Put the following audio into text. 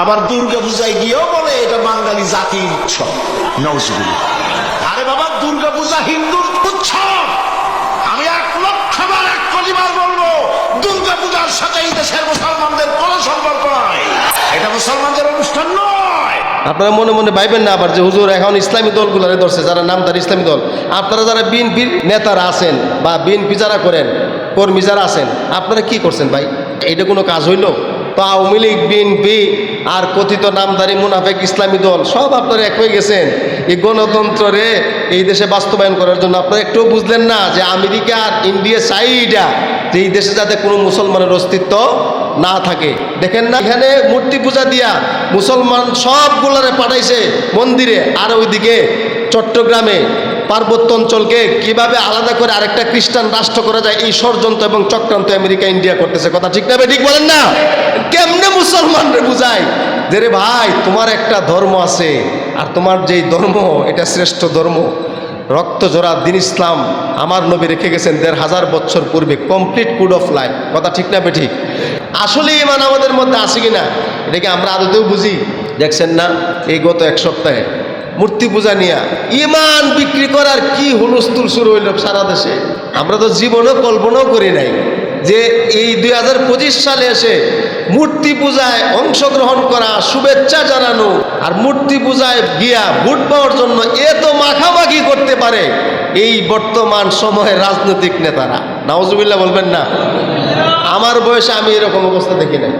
আবার দুর্গা পূজায় গিয়েও বলে এটা বাঙালি জাতির উৎসব। নজরুল আরে বাবা দুর্গা পূজা হিন্দুর উৎসব। আমি এক লক্ষ বার এক কলিবার বলব দুর্গা পূজার সাথে এই দেশের মুসলমানদের কোনো সম্পর্ক নাই। এটা মুসলমানদের অনুষ্ঠান নয়। আপনারা মনে মনে ভাইবেন না আবার যে হুজুর এখন ইসলামী দলগুলোরে ধরছে যারা নাম নামদার ইসলামী দল। আপনারা যারা বিএনপির নেতারা আছেন বা বিএনপি যারা করেন কর্মী যারা আছেন আপনারা কি করছেন ভাই? এটা কোনো কাজ হইল? তো আওয়ামী লীগ, বিএনপি আর কথিত নামদারি মুনাফেক ইসলামী দল সব আপনারা এক হয়ে গেছেন। এই গণতন্ত্রে এই দেশে বাস্তবায়ন করার জন্য আপনারা একটু বুঝলেন না যে আমেরিকা আর ইন্ডিয়া চাইটা যে এই দেশে যাতে কোনো মুসলমানের অস্তিত্ব না থাকে। দেখেন না, এখানে মূর্তি পূজা দিয়া মুসলমান সবগুলারে পাঠাইছে মন্দিরে, আর ওইদিকে চট্টগ্রামে পার্বত্য অঞ্চলকে কীভাবে আলাদা করে আরেকটা খ্রিস্টান রাষ্ট্র করা যায় এই ষড়যন্ত্র এবং চক্রান্ত আমেরিকা ইন্ডিয়া করতেছে, কথা ঠিক না ঠিক বলেন না? কেমনে মুসলমানরে বুঝায়? যে রে ভাই, তোমার একটা ধর্ম আছে, আর তোমার যেই ধর্ম, এটা শ্রেষ্ঠ ধর্ম। রক্ত জোড়া দিন ইসলাম আমার নবী রেখে গেছেন দেড় হাজার বছর পূর্বে কমপ্লিট কুড অফ লাইফ কথা ঠিক না বেঠিক আসলে ইমান আমাদের মধ্যে আছে কিনা, এটাকে আমরা আদতেও বুঝি। দেখছেন না, এই গত এক সপ্তাহে মূর্তি পূজা নিয়া ইমান বিক্রি করার কি হুলস্থুল শুরু হইল সারা দেশে? আমরা তো জীবনেও কল্পনাও করি নাই যে এই দুই হাজার পঁচিশ সালে এসে মূর্তি পূজায় অংশগ্রহণ করা, শুভেচ্ছা জানানো আর মূর্তি পূজায় গিয়া ভোট পাওয়ার জন্য এত মাখামাখি করতে পারে এই বর্তমান সময়ের রাজনৈতিক নেতারা। নাওজুবিল্লাহ বলবেন না। আমার বয়সে আমি এরকম অবস্থা দেখি নাই।